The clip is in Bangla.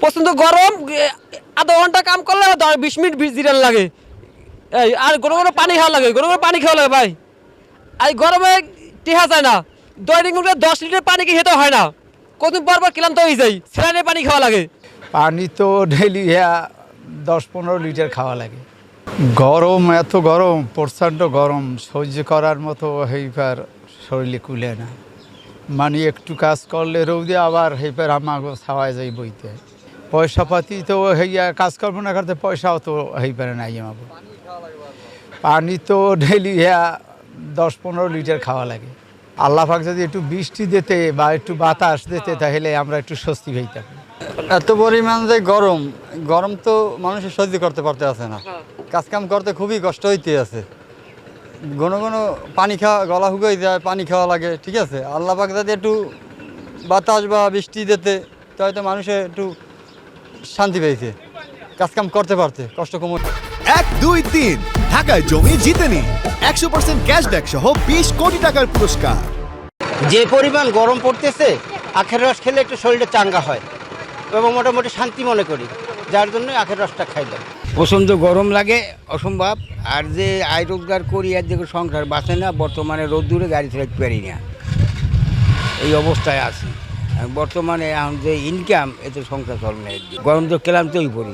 প্রচণ্ড গরম আধা ঘণ্টা কাম করলে বিশ মিনিট জিরান লাগে। এই, আর কোনো কোনো পানি খাওয়া লাগে কোনো কোনো পানি খাওয়া লাগে ভাই। আর গরমে টেহা যায় না। দৈনিক দশ লিটার পানি কি খেতে হয় না। কতদিন পর পর ক্লান্ত হয়ে যায়, স্যালাইনের পানি খাওয়া লাগে। পানি তো ডেলি হ্যাঁ দশ পনেরো লিটার খাওয়া লাগে। গরম, এত গরম, প্রচণ্ড গরম, সহ্য করার মতো হেইপার শরীরে কুলে না। মানে একটু কাজ করলে রৌদে আবার হেইপার আমাকে ছাওয়ায় যাই বইতে। পয়সা পাতি তো হইয়া কাজকর্ম না করতে পয়সাও তো হেইপারে নাই আমাকে পানি তো ডেলি দশ পনেরো লিটার খাওয়া লাগে। আল্লাহ পাক যদি একটু বৃষ্টি দিতে বা একটু বাতাস দিতে তাহলে আমরা একটু স্বস্তি হইতাম। এত পরিমাণ যে গরম গরম তো মানুষের সহ্য করতে পারতে আছে না। কাজকাম করতে খুবই কষ্ট হইতে আছে। ঘন ঘন পানি খাওয়া গলা শুকাই যায় পানি খাওয়া লাগে ঠিক আছে? আল্লাহ পাক যদি একটু বাতাস বা বৃষ্টি দিতে তো হয়তো মানুষের একটু শান্তি পেয়েছে। কাজকাম করতে পারতে কষ্ট কম এক দুই তিন। ঢাকায় জমি জিতে নিন একশো পার্সেন্ট ক্যাশব্যাক সহ বিশ কোটি টাকার পুরস্কার। যে পরিমাণ গরম পড়তেছে আখের রস খেলে একটু শরীরটা চাঙ্গা হয় এবং মোটামুটি শান্তি মনে করি। যার জন্য আখের রসটা খাইলাম প্রচণ্ড গরম লাগে অসম্ভব। আর যে আয় রোজগার করি আর দেখো সংসার বাঁচে না বর্তমানে রোদ্দুরে গাড়ি চালাতে পারি না। এই অবস্থায় আছি। বর্তমানে এখন যে ইনকাম এতে সংসার চলবে গরম তো ক্লান্তই পড়ি।